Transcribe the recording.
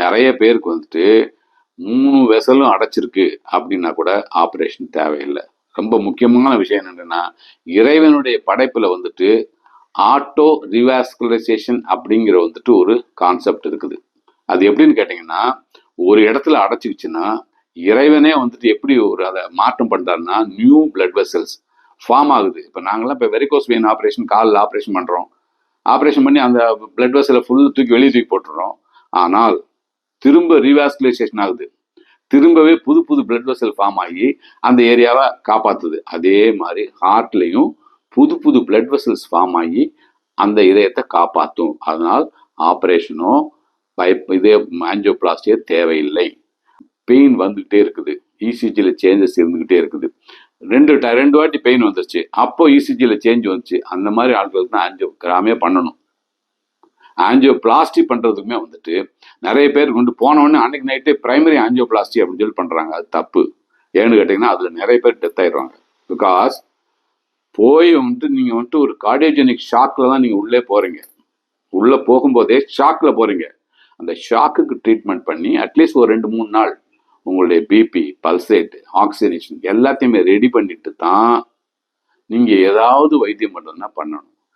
நிறைய பேருக்கு வந்துட்டு மூணு வெசலும் அடைச்சிருக்கு அப்படின்னா கூட ஆப்ரேஷன் தேவையில்லை. ரொம்ப முக்கியமான விஷயம் என்னென்னா இறைவனுடைய படைப்பில் வந்துட்டு ஆட்டோ ரிவாஸ்குலரைசேஷன் அப்படிங்கிற வந்துட்டு ஒரு கான்செப்ட் இருக்குது. அது எப்படின்னு கேட்டிங்கன்னா ஒரு இடத்துல அடைச்சிக்கிச்சுன்னா இறைவனே வந்துட்டு எப்படி ஒரு அதை மாற்றம் பண்ணுறாருன்னா நியூ பிளட் வெசல்ஸ் ஃபார்ம் ஆகுது. இப்போ நாங்களாம் இப்போ வெரிகோஸ் வெயின் ஆப்ரேஷன் காலில் ஆப்ரேஷன் பண்ணுறோம் ஆப்ரேஷன் பண்ணி அந்த பிளட் வெசலை ஃபுல் தூக்கி வெளியே தூக்கி போட்டுடுறோம். ஆனால் திரும்ப ரீவாஸ்குலைசேஷன் ஆகுது. திரும்பவே புது புது பிளட் வெசல் ஃபார்ம் ஆகி அந்த ஏரியாவை காப்பாத்துது. அதே மாதிரி ஹார்ட்லையும் புது புது பிளட் வெசல்ஸ் ஃபார்ம் ஆகி அந்த இதயத்தை காப்பாற்றும் அதனால் ஆப்ரேஷனோ பைப் இதே ஆஞ்சியோபிளாஸ்டியோ தேவையில்லை. பெயின் வந்துகிட்டே இருக்குது. இசிஜியில் சேஞ்சஸ் இருந்துக்கிட்டே இருக்குது. ரெண்டு ட- ரெண்டு வாட்டி பெயின் வந்துருச்சு. அப்போ இசிஜியில் சேஞ்ச் வந்துச்சு. அந்த மாதிரி ஆட்களுக்கு தான் ஆஞ்சியோகிராமே பண்ணணும். ஆஞ்சியோ பிளாஸ்டி பண்ணுறதுக்குமே வந்துட்டு நிறைய பேர் கொண்டு போனவொடனே அன்னைக்கு நைட்டே பிரைமரி ஆஞ்சியோ பிளாஸ்டி அப்படின்னு சொல்லி பண்ணுறாங்க அது தப்பு. ஏன்னு கேட்டிங்கன்னா அதில் நிறைய பேர் டெத் ஆயிடுவாங்க. பிகாஸ் போய் வந்துட்டு நீங்கள் வந்துட்டு ஒரு கார்டியோஜெனிக் ஷாக்கில் தான் நீங்கள் உள்ளே போகிறீங்க உள்ளே போகும்போதே ஷாக்கில் போகிறீங்க அந்த ஷாக்குக்கு ட்ரீட்மெண்ட் பண்ணி அட்லீஸ்ட் ஒரு ரெண்டு மூணு நாள் உங்களுடைய பிபி பல்சேட் ஆக்சிஜனேஷன் எல்லாத்தையுமே ரெடி பண்ணிட்டு தான் நீங்கள் ஏதாவது வைத்தியம் பண்ணணும்னா பண்ணணும்.